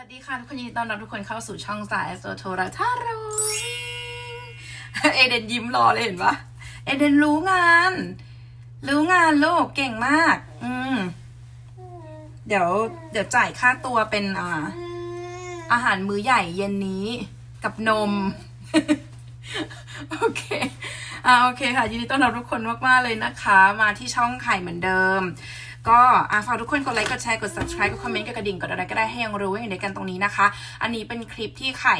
วัสดีค่ะทุกคนยินดีต้อนรับทุกคนเข้าสู่ช่องสายโซโทราทาโรเอเดนยิ้มรอเลยเห็นปะเอเดนรู้งาน รู้งานลูกเก่งมาก อืม เดี๋ยว เดี๋ยวจ่ายค่าตัวเป็นอ่าอาหารมื้อใหญ่เย็นนี้กับนม โอเคอ่าโอเคค่ะ ยินดีต้อนรับทุกคนมากๆเลยนะคะ มาที่ช่องไข่เหมือนเดิม ก็ฝากทุกคนกดไลค์กดแชร์กด subscribe กดคอมเมนต์กดกระดิ่งกดอะไรก็ได้ให้ยังรู้ว่าอยู่ในกันตรงนี้นะคะ อันนี้เป็นคลิปที่ไข่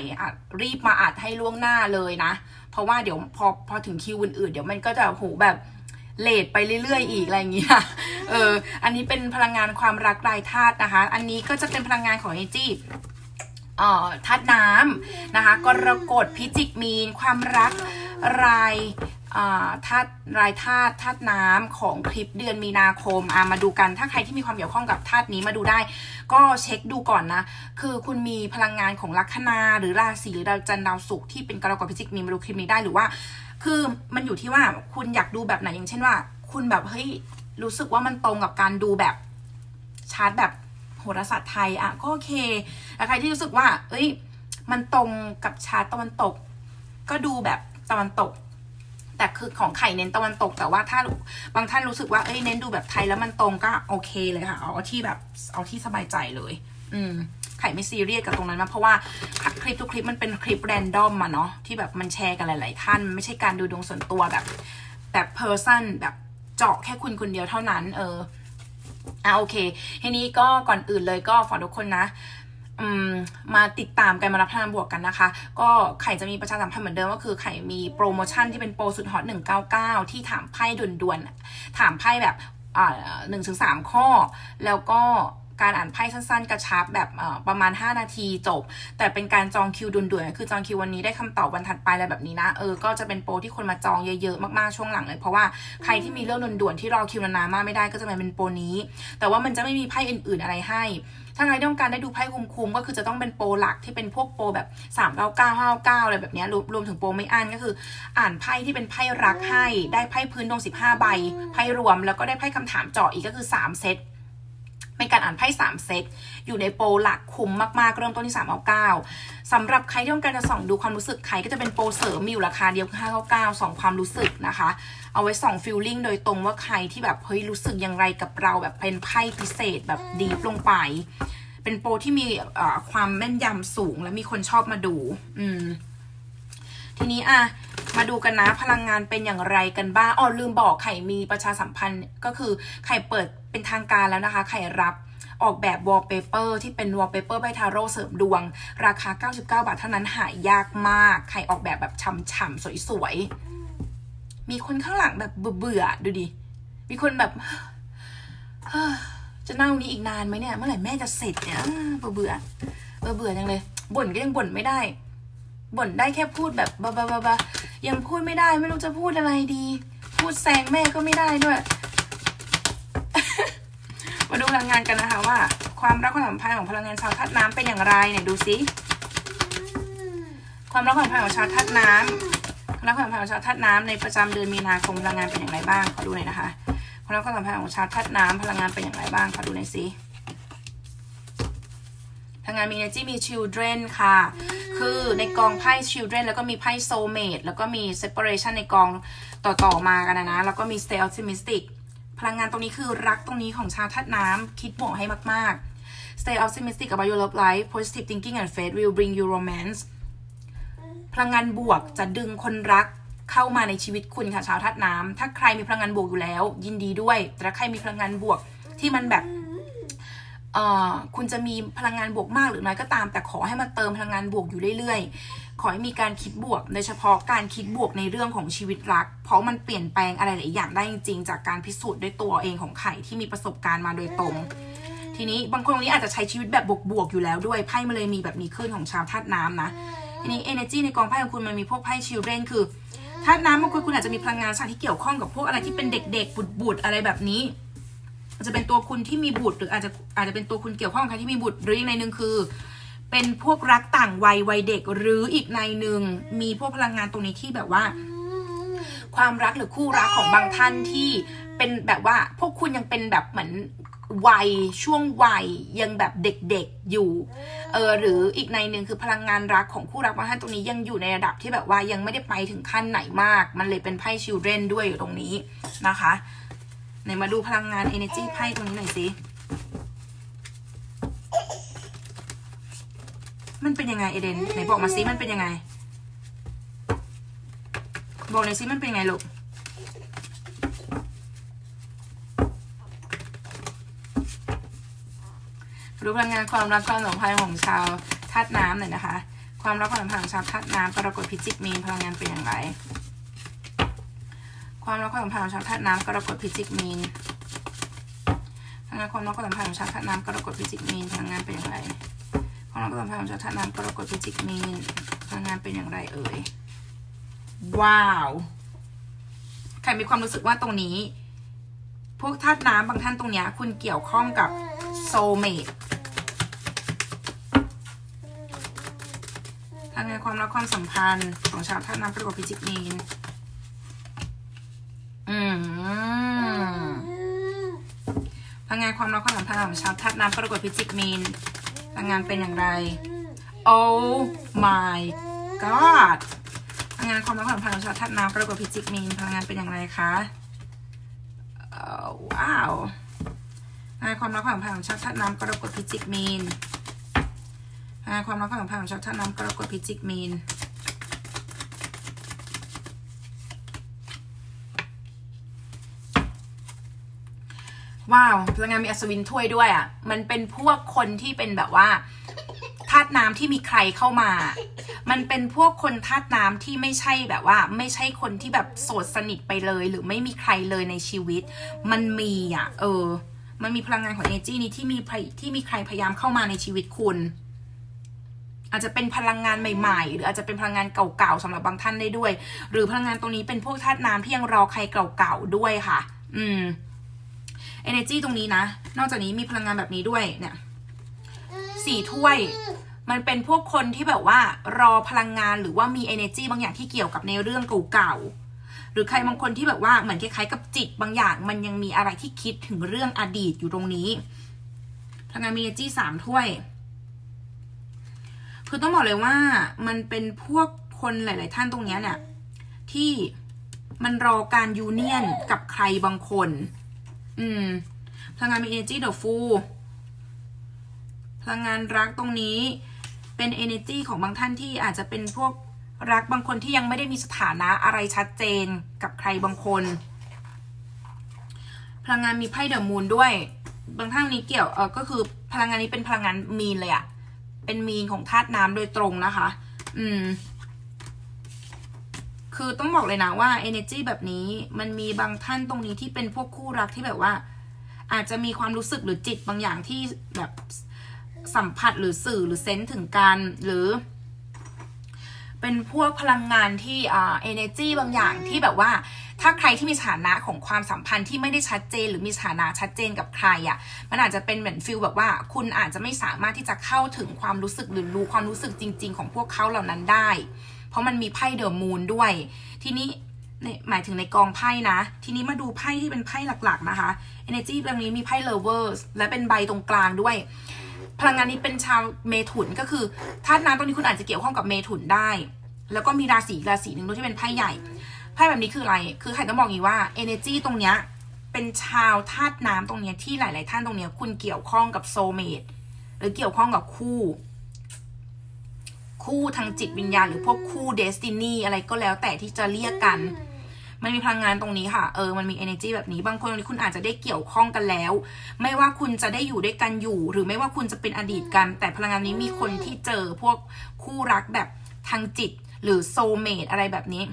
รีบมาอัดให้ล่วงหน้าเลยนะ เพราะว่าเดี๋ยวพอพอถึงคิวอื่นๆเดี๋ยวมันก็จะโหแบบเลทไปเรื่อยๆ อีกอะไรอย่างเงี้ยเออ อันนี้เป็นพลังงานความรักรายธาตุนะคะ อันนี้ก็จะเป็นพลังงานของเอจีเอ่อธาตุน้ำนะคะกรกฎพิจิกมีน ความรักราย ธาตุรายธาตุธาตุน้ำของคลิปเดือนมีนาคมอ่ามาดูกันถ้าใครที่มีความเกี่ยวข้องกับธาตุนี้มาดูได้ ก็เช็คดูก่อนนะ คือคุณมีพลังงานของลัคนาหรือราศีหรือดาวจันทร์ดาวศุกร์ที่เป็นกรกฎพิจิกมีมาดูคลิปนี้ได้หรือว่า คือมันอยู่ที่ว่าคุณอยากดูแบบไหนอย่างเช่นว่า คุณแบบเฮ้ยรู้สึกว่ามันตรงกับการดูแบบชาร์ตแบบโหราศาสตร์ไทยอะก็โอเคแล้วใครที่รู้สึกว่า เอ้ย มันตรงกับชาติตะวันตก ก็ดูแบบตะวันตก แต่คือของไข่เน้นตะวันตก แต่ว่าถ้าบางท่านรู้สึกว่าเอ้ยเน้นดูแบบไทยแล้วมันตรงก็โอเคเลยค่ะ เอาที่แบบเอาที่สบายใจเลย อืมไข่ไม่ซีเรียสกับตรงนั้นมาเพราะว่าคลิปทุกคลิปมันเป็นคลิปแรนดอมมาเนาะที่แบบมันแชร์กันหลาย ๆ ท่านมันไม่ใช่การดูดวงส่วนตัวแบบ แบบเพอร์ซันแบบเจาะแค่คุณคนเดียวเท่านั้น เอออะโอเคทีนี้ก็ก่อนอื่นเลยก็ฝากทุกคนนะ มมาติดตามกันมารับพลังบวกกันนะคะ ก็ไข่จะมีประชาสัมพันธ์เหมือนเดิมก็คือไข่มีโปรโมชั่นที่เป็นโปรสุดฮอต199 ที่ถามไพ่ด่วนๆ ถามไพ่แบบหนึ่งถึงสามข้อ แล้วก็การอ่านไพ่สั้นๆ กระชับแบบประมาณ 5 นาทีจบ แต่เป็นการจองคิวด่วนๆ คือจองคิววันนี้ได้คำตอบวันถัดไปอะไรแบบนี้นะ เออ ก็จะเป็นโปรที่คนมาจองเยอะๆ มากๆ ช่วงหลังเลย เพราะว่าใครที่มีเรื่องด่วนๆ ที่รอคิวนานๆ มากไม่ได้ก็จะมาเป็นโปรนี้ แต่ว่ามันจะไม่มีไพ่อื่นๆ อะไรให้ ถ้าใครต้องการได้ดูไพ่คุ้มๆก็คือจะต้องเป็นโปรหลักที่เป็นพวกโปรแบบ3 9 9 5 9อะไรแบบนี้รวมรวมถึงโปรไม่อั้นก็คือ อ่านไพ่ที่เป็นไพ่รักให้ได้ไพ่พื้นดวง15 ใบไพ่รวม แล้วก็ได้ไพ่คำถามเจาะอีกก็คือ 3 เซต เป็นการอ่านไพ่สามเซตอยู่ในโปรหลักคุ้มมากๆ เริ่มต้นที่3 9 9สำหรับใครที่ต้องการจะส่องดูความรู้สึกใครก็จะเป็นโปรเสริมมีอยู่ราคาเดียวคือ599ส่องความรู้สึกนะคะ เอาไว้ส่องฟิลลิ่งโดยตรงว่าใครที่แบบเฮ้ยรู้สึกอย่างไรกับเราแบบเป็นไพ่พิเศษแบบดีลงไป เป็นโปรที่มีความแม่นยำสูงและมีคนชอบมาดู อืม ทีนี้อะมาดูกันนะพลังงานเป็นอย่างไรกันบ้างอ๋อลืมบอกไข่มีประชาสัมพันธ์ก็คือไข่เปิด เป็นทางการแล้วนะคะ ไข่รับออกแบบวอลเปเปอร์ที่เป็นวอลเปเปอร์ใบทาโร่เสริมดวง ราคา 99 บาทเท่านั้นหายากมาก ไข่ออกแบบแบบฉ่ำๆ สวยๆ มีคนข้างหลังแบบเบื่อๆ ดูดิ มีคนแบบ จะนั่งนี้อีกนานไหมเนี่ย เมื่อไหร่แม่จะเสร็จเนี่ยเบื่อเบื่อเบื่อจังเลย บ่นก็ยังบ่นไม่ได้ บ่นได้แค่พูดแบบบาบาบาบายังพูดไม่ได้ไม่รู้จะพูดอะไรดี พูดแซงแม่ก็ไม่ได้ด้วย มาดูพลังงานกันนะคะว่า ความรักความสัมพันธ์ของพลังงานชาวธาตุน้ำเป็นอย่างไรเนี่ยดูสิความรักความสัมพันธ์ของชาวธาตุน้ำความรักความสัมพันธ์ของชาวธาตุน้ำในประจำเดือนมีนาคมพลังงานเป็นอย่างไรบ้างขอดูหน่อยนะคะความรักความสัมพันธ์ของชาวธาตุน้ำพลังงานเป็นอย่างไรบ้างขอดูหน่อยสิพลังงานมี energy มี children ค่ะ คือในกองไพ่ children แล้วก็มีไพ่ soulmate แล้วก็มี separation ในกองต่อ ๆ มากันนะนะ แล้วก็มี stay optimistic พลังงานตรงนี้คือรักตรงนี้ของชาวธาตุน้ำคิดบวกให้มาก ๆ stay optimistic about your love life positive thinking and faith will bring you romance พลังงานบวกจะดึงคนรักเข้ามาในชีวิตคุณค่ะชาวธาตุน้ำถ้าใครมีพลังงานบวกอยู่แล้ว ยินดีด้วย แต่ถ้าใครมีพลังงานบวกที่มันแบบเอ่อคุณจะมีพลังงานบวกมากหรือน้อยก็ตาม แต่ขอให้มาเติมพลังงานบวกอยู่เรื่อยๆ ขอให้มีการคิดบวกโดยเฉพาะการคิดบวกในเรื่องของชีวิตรัก เพราะมันเปลี่ยนแปลงอะไรหลายอย่างได้จริงๆ จากการพิสูจน์ด้วยตัวเองของไข่ที่มีประสบการณ์มาโดยตรง ทีนี้บางคนตรงนี้อาจจะใช้ชีวิตแบบบวกๆอยู่แล้วด้วยไพ่มาเลยมีแบบนี้ขึ้นของชาวธาตุน้ำนะทีนี้ energy ในกองไพ่ของคุณมันมีพวกไพ่ children คือธาตุน้ำบางคนคุณอาจจะมีพลังงานชาที่เกี่ยวข้องกับพวกอะไรที่เป็นเด็กๆ บุตรๆอะไรแบบนี้อาจจะเป็นตัวคุณที่มีบุตรหรืออาจจะอาจจะเป็นตัวคุณเกี่ยวข้องกับใครที่มีบุตรหรืออีกในหนึ่งคือ เป็นพวกรักต่างวัยวัยเด็กหรืออีกในหนึ่งมีพวกพลังงานตรงนี้ที่แบบว่า ความรักหรือคู่รักของบางท่านที่เป็นแบบว่าพวกคุณยังเป็นแบบเหมือนวัยช่วงวัยยังแบบเด็กๆอยู่เออหรืออีกในหนึ่งคือพลังงานรักของคู่รักบางท่านตรงนี้ยังอยู่ในระดับที่แบบว่ายังไม่ได้ไปถึงขั้นไหนมาก มันเลยเป็นไพ่ชิลเดรนด้วยอยู่ตรงนี้นะคะไหนมาดูพลังงาน energy ไพ่ตรงนี้หน่อยสิ มันเป็นยังไงเอเดนไหนบอกมาซิมันเป็นยังไง บอกหน่อยซิมันเป็นยังไงลูกรู้พลังงานความรักความสัมพันธ์ของชาวธาตุน้ำหน่อยนะคะ ความรักความสัมพันธ์ของชาวธาตุน้ำกรกฎพิจิกมีนพลังงานเป็นอย่างไร ความรักความสัมพันธ์ของชาวธาตุน้ำกรกฎพิจิกมีนพลังงานความรักความสัมพันธ์ของชาวธาตุน้ำกรกฎพิจิกมีนพลังงานเป็นอย่างไร ความรักความสัมพันธ์ของชาวธาตุน้ำกรกฎพิจิกมีนพลังงานเป็นอย่างไรเอ่ย ว้าว ใครมีความรู้สึกว่าตรงนี้ พวกธาตุน้ำบางท่านตรงเนี้ย คุณเกี่ยวข้องกับโซเมตทางงานความรักความสัมพันธ์ของชาวธาตุน้ำประกอบพิจิกมีน อืมพลังงานความรักความสัมพันธ์ของชาวธาตุน้ำประกอบพิจิกมีน พลังงานเป็นอย่างไร Oh my god พลังงานความรักความสัมพันธ์ของชาวธาตุน้ำประกอบพิจิกมีนพลังงานเป็นอย่างไรคะอ้าวพลังงานความรักความสัมพันธ์ของชาวธาตุน้ำกรกฎพิจิกมีนพลังงานความรักความสัมพันธ์ของชาวธาตุน้ำกรกฎพิจิกมีน ว้าวพลังงานมีอัศวินถ้วยด้วยอะ มันเป็นพวกคนที่เป็นแบบว่าธาตุน้ำที่มีใครเข้ามา มันเป็นพวกคนธาตุน้ำที่ไม่ใช่แบบว่า ไม่ใช่คนที่แบบโสดสนิทไปเลย หรือไม่มีใครเลยในชีวิต มันมีอะ เออ มันมีพลังงานของ energy นี้ที่มีใครที่มีใครพยายามเข้ามาในชีวิตคุณ อาจจะเป็นพลังงานใหม่ ๆ หรืออาจจะเป็นพลังงานเก่าๆสำหรับบางท่านได้ด้วย หรือพลังงานตรงนี้เป็นพวกธาตุน้ำที่ยังรอใครเก่าๆด้วยค่ะ อืม energy ตรงนี้นะ นอกจากนี้มีพลังงานแบบนี้ด้วยเนี่ยสี่ถ้วย มันเป็นพวกคนที่แบบว่ารอพลังงานหรือว่ามี energy บางอย่างที่เกี่ยวกับในเรื่องเก่าๆ หรือใครบางคนที่แบบว่าเหมือนคล้ายๆกับจิตบางอย่าง มันยังมีอะไรที่คิดถึงเรื่องอดีตอยู่ตรงนี้ พลังงานมี energy สามถ้วย คือต้องบอกเลยว่ามันเป็นพวกคนหลาย ๆ ท่านตรงเนี้ยเนี่ยที่มันรอการยูเนียนกับใครบางคน อืม พลังงานมี energy the fool พลังงานรักตรงนี้เป็น energy ของบางท่านที่อาจจะเป็นพวกรักบางคนที่ยังไม่ได้มีสถานะอะไรชัดเจนกับใครบางคน พลังงานมีไพ่เดอะมูนด้วย บางท่านนี้เกี่ยวเออก็คือพลังงานนี้เป็นพลังงานมีนเลยอะเป็นมีนของธาตุน้ำโดยตรงนะคะ อืม คือต้องบอกเลยนะว่า energy แบบนี้มันมีบางท่านตรงนี้ที่เป็นพวกคู่รักที่แบบว่า อาจจะมีความรู้สึกหรือจิตบางอย่างที่แบบสัมผัสหรือสื่อหรือเซนส์ถึงกันหรือ เป็นพวกพลังงานที่อ่า energy บางอย่างที่แบบว่าถ้าใครที่มีสถานะของความสัมพันธ์ที่ไม่ได้ชัดเจน หรือมีสถานะชัดเจนกับใครอะ่ะ มันอาจจะเป็นเหมือนฟิลแบบว่า คุณอาจจะไม่สามารถที่จะเข้าถึงความรู้สึกหรือรู้ความรู้สึกจริง ๆ ของพวกเขาเหล่านั้นได้ เพราะมันมีไพ่เดอะมูนด้วย ทีนี้ในหมายถึงในกองไพ่นะ ทีนี้มาดูไพ่ที่เป็นไพ่หลักๆนะคะ energy ตรงนี้มีไพ่ lovers และเป็นใบตรงกลางด้วย พลังงานนี้เป็นชาวเมถุนก็คือธาตุน้ำตรงนี้คุณอาจจะเกี่ยวข้องกับเมถุนได้ แล้วก็มีราศีราศีหนึ่งด้วยที่เป็นไพ่ใหญ่ไพ่แบบนี้คืออะไร คือใครต้องบอกอย่างนี้ว่า energy ตรงเนี้ยเป็นชาวธาตุน้ำตรงเนี้ยที่หลาย ๆ ท่านตรงเนี้ยคุณเกี่ยวข้องกับโซเมตหรือเกี่ยวข้องกับคู่ คู่ทางจิตวิญญาณหรือพวกคู่เดสตินีอะไรก็แล้วแต่ที่จะเรียกกัน มันมีพลังงานตรงนี้ค่ะ เออ มันมี energy แบบนี้ บางคนคุณอาจจะได้เกี่ยวข้องกันแล้ว ไม่ว่าคุณจะได้อยู่ด้วยกันอยู่ หรือไม่ว่าคุณจะเป็นอดีตกัน แต่พลังงานนี้มีคนที่เจอพวกคู่รักแบบทางจิต หรือ soulmate อะไรแบบนี้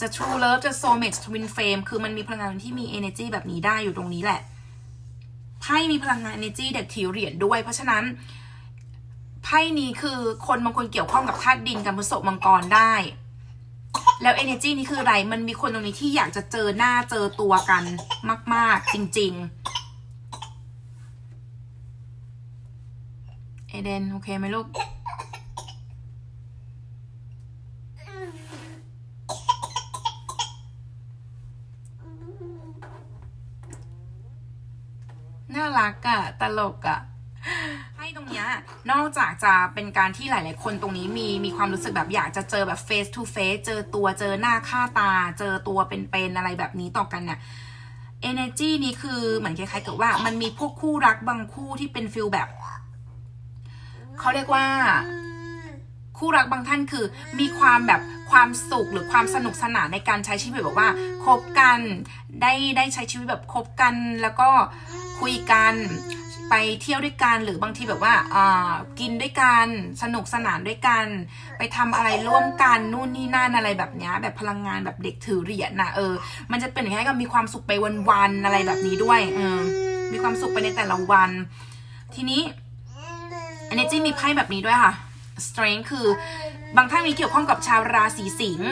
จะ true love จะ soulmate twin flame คือมันมีพลังงานที่มี energy แบบนี้ได้อยู่ตรงนี้แหละไพ่มีพลังงาน energy เด็กถือเหรียญด้วย เพราะฉะนั้น ไพ่นี้คือคนบางคนเกี่ยวข้องกับธาตุดินกับพฤษภมังกรได้ แล้ว energy นี้คืออะไร มันมีคนตรงนี้ที่อยากจะเจอหน้าเจอตัวกันมาก ๆ จริง ๆ เอเดน โอเคไหมลูกน่ารักอะตลกอะ นอกจากจะเป็นการที่หลาย ๆ คนตรงนี้มีมีความรู้สึกแบบอยากจะเจอแบบ face to face เจอตัวเจอหน้าค่าตา เจอตัวเป็นๆอะไรแบบนี้ต่อกันเนี่ย energy นี้คือเหมือนคล้ายๆกับว่ามันมีพวกคู่รักบางคู่ที่เป็นฟิลแบบ เขาเรียกว่าคู่รักบางท่านคือมีความแบบความสุขหรือความสนุกสนานในการใช้ชีวิตแบบว่าคบกันได้ได้ใช้ชีวิตแบบคบกันแล้วก็คุยกัน ไปเที่ยวด้วยกันหรือบางทีแบบว่าอ่ากินด้วยกันสนุกสนานด้วยกัน ไปทำอะไรร่วมกันนู่นนี่นั่นอะไรแบบนี้แบบพลังงานแบบเด็กถือเหรียญนะเออ มันจะเป็นอย่างนี้กับมีความสุขไปวันๆอะไรแบบนี้ด้วยเออมีความสุขไปในแต่ละวัน ทีนี้ energy มีไพ่แบบนี้ด้วยค่ะ strength คือบางท่านมีเกี่ยวข้องกับชาวราศีสิงห์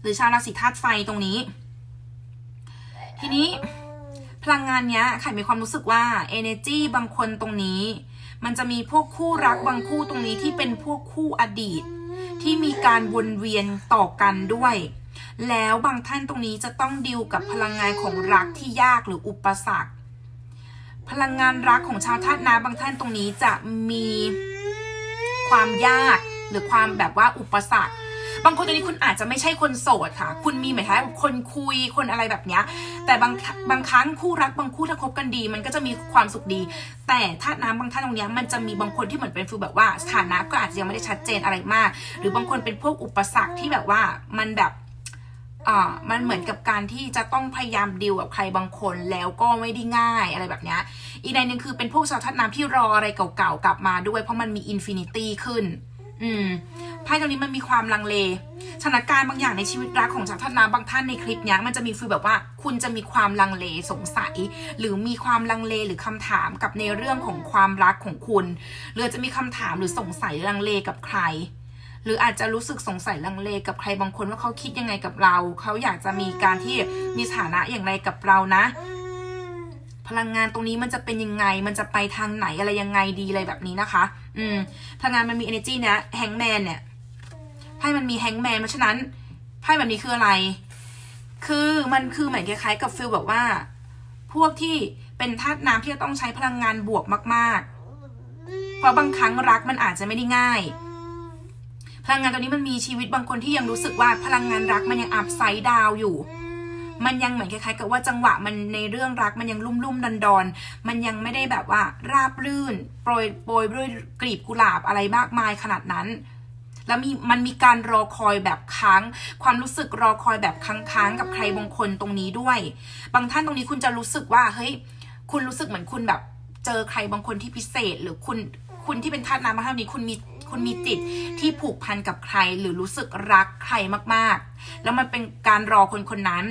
หรือชาวราศีธาตุไฟตรงนี้ ทีนี้ พลังงานเนี้ยไข่มีความรู้สึกว่า energy บางคนตรงนี้ มันจะมีพวกคู่รักบางคู่ตรงนี้ที่เป็นพวกคู่อดีต ที่มีการวนเวียนต่อกันด้วย แล้วบางท่านตรงนี้จะต้องดิวกับพลังงานของรักที่ยากหรืออุปสรรค พลังงานรักของชาวธาตุน้ำบางท่านตรงนี้จะมีความยากหรือความแบบว่าอุปสรรค บางคนตรงนี้คุณอาจจะไม่ใช่คนโสดค่ะ คุณมีหมายถึงคนคุยคนอะไรแบบเนี้ย แต่บางบางครั้งคู่รักบางคู่ถ้าคบกันดี มันก็จะมีความสุขดี แต่ธาน้ำบางท่านตรงเนี้ยมันจะมีบางคนที่เหมือนเป็นฟีลแบบว่าสถานะก็อาจจะยังไม่ได้ชัดเจนอะไรมาก หรือบางคนเป็นพวกอุปสรรคที่แบบว่ามันแบบอ่ามันเหมือนกับการที่จะต้องพยายามดีลกับใครบางคนแล้วก็ไม่ได้ง่ายอะไรแบบนี้อีกในหนึ่งคือเป็นพวกชาวธาตุน้ำที่รออะไรเก่าๆกลับมาด้วยเพราะมันมีอินฟินิตี้ขึ้น อืมไพ่ตรงนี้มันมีความลังเลสถานการณ์บางอย่างในชีวิตรักของชาวธาตุน้ำบางท่านในคลิปนี้มันจะมีฟีลแบบว่าคุณจะมีความลังเลสงสัย หรือมีความลังเลหรือคำถามกับในเรื่องของความรักของคุณหรือจะมีคำถามหรือสงสัยลังเลกับใคร หรืออาจจะรู้สึกสงสัยลังเลกับใครบางคนว่าเขาคิดยังไงกับเรา เขาอยากจะมีการที่มีสถานะอย่างไรกับเรานะ พลังงานตรงนี้มันจะเป็นยังไง มันจะไปทางไหนอะไรยังไงดีอะไรแบบนี้นะคะ อืม พลังงานมันมี energy เนี้ยแฮงแมนเนี่ยไพ่มันมีแฮงแมนเพราะฉะนั้นไพ่แบบนี้คืออะไร คือมันคือเหมือนคล้ายๆกับฟิลแบบว่า พวกที่เป็นธาตุน้ำที่จะต้องใช้พลังงานบวกมากๆ เพราะบางครั้งรักมันอาจจะไม่ได้ง่าย พลังงานตัวนี้มันมีชีวิตบางคนที่ยังรู้สึกว่าพลังงานรักมันยังอัพไซด์ดาวอยู่ มันยังเหมือนคล้ายๆ กับว่าจังหวะมันในเรื่องรักมันยังลุ่มลุ่มดันดอนๆมันยังไม่ได้แบบว่าราบรื่น โปรยโปรยด้วยกลีบกุหลาบอะไรมากมายขนาดนั้น แล้วมีมันมีการรอคอยแบบค้าง ความรู้สึกรอคอยแบบค้างๆกับใครบางคนตรงนี้ด้วย บางท่านตรงนี้คุณจะรู้สึกว่าเฮ้ยคุณรู้สึกเหมือนคุณแบบเจอใครบางคนที่พิเศษ หรือคุณคุณที่เป็นธาตุน้ำมาเท่านี้คุณมีคุณมีจิตที่ผูกพันกับใครหรือรู้สึกรักใครมากๆ แล้วมันเป็นการรอคนคนนั้น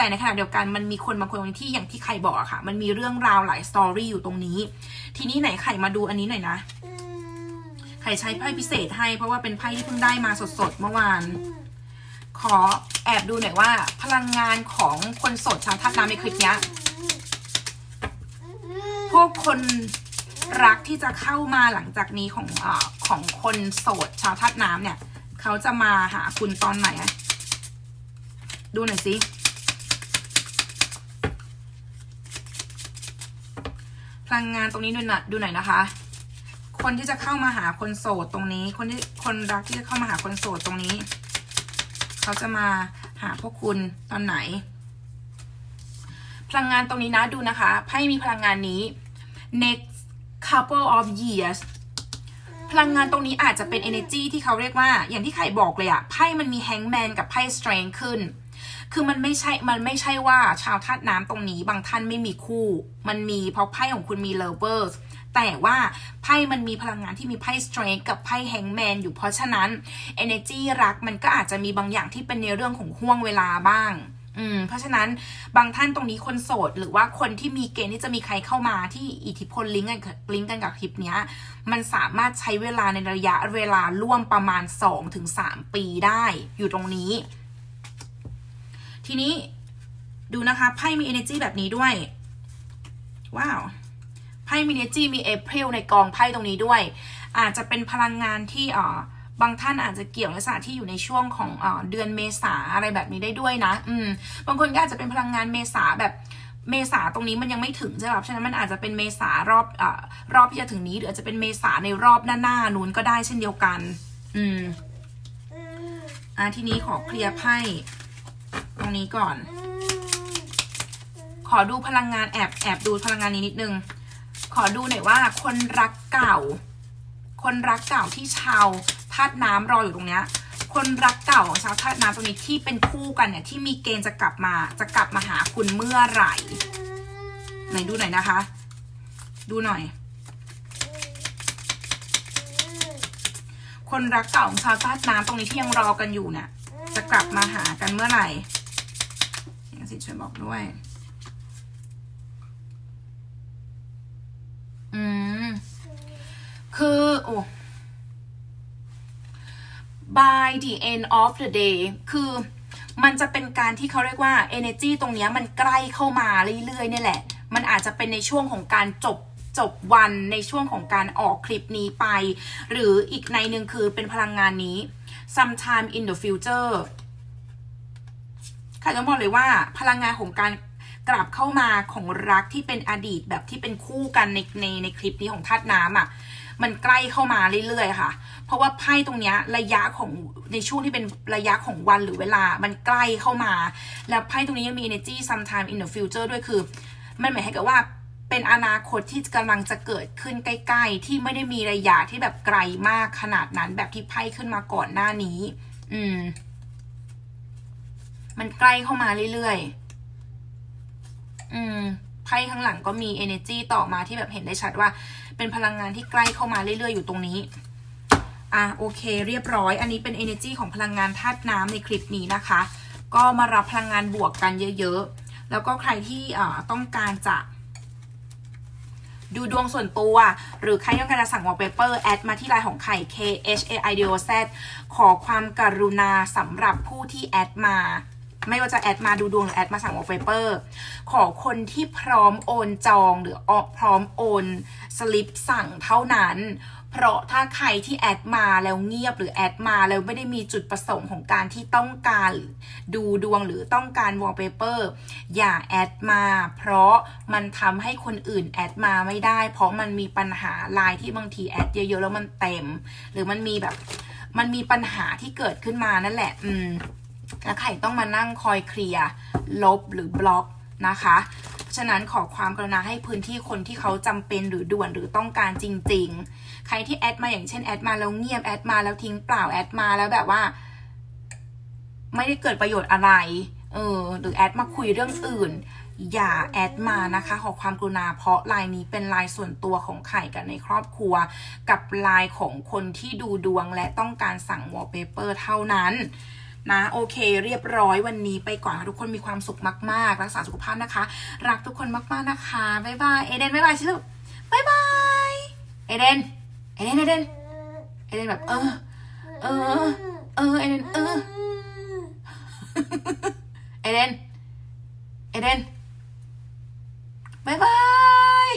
แต่ในขณะเดียวกันมันมีคนบางคนที่อย่างที่ใครบอกอะค่ะ มันมีเรื่องราวหลายสตอรี่อยู่ตรงนี้ ทีนี้ไหนไข่มาดูอันนี้หน่อยนะ ไข่ใช้ไพ่พิเศษให้เพราะว่าเป็นไพ่ที่เพิ่งได้มาสดๆเมื่อวาน ขอแอบดูหน่อยว่า พลังงานของคนโสดชาวธาตุน้ำในคลิปนี้พวกคนรักที่จะเข้ามาหลังจากนี้ของอของคนโสดชาวธาตุน้ำเนี่ย เขาจะมาหาคุณตอนไหน ดูหน่อยสิ พลังงานตรงนี้ดูหน่อยดูหน่อยนะคะ คนที่จะเข้ามาหาคนโสดตรงนี้ คนที่คนรักที่จะเข้ามาหาคนโสดตรงนี้ เขาจะมาหาพวกคุณตอนไหน พลังงานตรงนี้นะดูนะคะไพ่มีพลังงานนี้ next couple of years พลังงานตรงนี้อาจจะเป็น energy ที่เขาเรียกว่า อย่างที่ไข่บอกเลยอะไพ่มันมี hangman กับไพ่ strength ขึ้น คือมันไม่ใช่ มันไม่ใช่ว่าชาวธาตุน้ำตรงนี้ บางท่านไม่มีคู่ มันมีเพราะไพ่ของคุณมี lovers แต่ว่าไพ่มันมีพลังงานที่มีไพ่ strength กับไพ่ hangman อยู่เพราะฉะนั้น energy รักมันก็อาจจะมีบางอย่างที่เป็นในเรื่องของห่วงเวลาบ้าง อืม เพราะฉะนั้นบางท่านตรงนี้คนโสด หรือว่าคนที่มีเกณฑ์ที่จะมีใครเข้ามาที่อิทธิพลลิงก์กันลิงก์กันกับคลิปนี้มันสามารถใช้เวลาในระยะเวลาร่วมประมาณ 2-3 ปีได้อยู่ตรงนี้ ทีนี้ดูนะคะไพ่มี energy แบบนี้ด้วย ว้าวไพ่มี energy มี April ในกองไพ่ตรงนี้ด้วย อาจจะเป็นพลังงานที่อ่าบางท่านอาจจะเกี่ยวลักษณะที่อยู่ในช่วงของเอเดือนเมษาอะไรแบบนี้ได้ด้วยนะ อืม บางคนก็อาจจะเป็นพลังงานเมษาแบบเมษาตรงนี้มันยังไม่ถึงใช่ไหมเพราะฉะนั้นมันอาจจะเป็นเมษารอบอรอบที่จะถึงนี้ หรืออาจจะเป็นเมษาในรอบหน้าๆนู้นก็ได้เช่นเดียวกัน อืม อะทีนี้ขอเคลียร์ไพ่ ตรงนี้ก่อน ขอดูพลังงานแอบแอบดูพลังงานนี้นิดนึง ขอดูหน่อยว่าคนรักเก่า คนรักเก่าที่ชาวธาตุน้ำรออยู่ตรงเนี้ย คนรักเก่าของชาวธาตุน้ำตรงนี้ที่เป็นคู่กันเนี่ยที่มีเกณฑ์จะกลับมาจะกลับมาหาคุณเมื่อไหร่ไหนดูหน่อยนะคะ ดูหน่อยคนรักเก่าของชาวธาตุน้ำตรงนี้ที่ยังรอกันอยู่เนี่ยจะกลับมาหากันเมื่อไหร่ ยังสิช่วยบอกด้วย อืม คือโอ้ by the end of the day คือมันจะเป็นการที่เขาเรียกว่า energy ตรงเนี้ยมันใกล้เข้ามาเรื่อยๆเนี่ยแหละ มันอาจจะเป็นในช่วงของการจบจบวันในช่วงของการออกคลิปนี้ไป หรืออีกในหนึ่งคือเป็นพลังงานนี้ sometime in the future ค่ะต้องบอกเลยว่าพลังงานของการกลับเข้ามาของรักที่เป็นอดีตแบบที่เป็นคู่กันในในในคลิปนี้ของธาตุน้ำอะมันใกล้เข้ามาเรื่อยๆค่ะ เพราะว่าไพ่ตรงนี้ระยะของในช่วงที่เป็นระยะของวันหรือเวลา มันใกล้เข้ามา แล้วไพ่ตรงนี้ยังมี energy sometime in the future ด้วยคือ มันหมายให้กับว่าเป็นอนาคตที่กำลังจะเกิดขึ้นใกล้ ๆ ที่ไม่ได้มีระยะที่แบบไกลมากขนาดนั้นแบบที่ไพ่ขึ้นมาก่อนหน้านี้ อืม มันใกล้เข้ามาเรื่อยๆ อืม ไพ่ข้างหลังก็มี energy ต่อมาที่แบบเห็นได้ชัดว่า เป็นพลังงานที่ใกล้เข้ามาเรื่อยๆ อยู่ตรงนี้ อะโอเค เรียบร้อย อันนี้เป็น energy ของพลังงานธาตุน้ำในคลิปนี้นะคะ ก็มารับพลังงานบวกกันเยอะๆ แล้วก็ใครที่อ่าต้องการจะดูดวงส่วนตัว หรือใครต้องการจะสั่งวอลเปเปอร์ แอดมาที่ไลน์ของไข่ K H A I D O Z ขอความกรุณาสำหรับผู้ที่แอดมา ไม่ว่าจะแอดมาดูดวงหรือแอดมาสั่งวอลเปเปอร์ขอคนที่พร้อมโอนจองหรือออกพร้อมโอนสลิปสั่งเท่านั้น เพราะถ้าใครที่แอดมาแล้วเงียบหรือแอดมาแล้วไม่ได้มีจุดประสงค์ของการที่ต้องการดูดวงหรือต้องการวอลเปเปอร์อย่าแอดมา เพราะมันทำให้คนอื่นแอดมาไม่ได้ เพราะมันมีปัญหาไลน์ที่บางทีแอดเยอะๆแล้วมันเต็ม หรือมันมีแบบมันมีปัญหาที่เกิดขึ้นมานั่นแหละ อืม แล้วไข่ต้องมานั่งคอยเคลียร์ลบหรือบล็อกนะคะฉะนั้นขอความกรุณาให้พื้นที่คนที่เขาจำเป็นหรือด่วนหรือต้องการจริง ๆ ใครที่แอดมาอย่างเช่นแอดมาแล้วเงียบแอดมาแล้วทิ้งเปล่าแอดมาแล้วแบบว่า ไม่ได้เกิดประโยชน์อะไรเออหรือแอดมาคุยเรื่องอื่น อย่าแอดมานะคะขอความกรุณาเพราะไลน์นี้เป็นไลน์ส่วนตัวของไข่กับในครอบครัว กับไลน์ของคนที่ดูดวงและต้องการสั่งวอลเปเปอร์เท่านั้น นะโอเค เรียบร้อยวันนี้ไปก่อนทุกคนมีความสุขมาก ๆ รักษาสุขภาพนะคะ รักทุกคนมาก ๆ นะคะบ๊ายบายเอเดนบ๊ายบายชิลูกบ๊ายบายเอเดนเอเดนเอเดนเอเดนแบบเออเออเออเอเดนเออเอเดนเอเดนบ๊ายบาย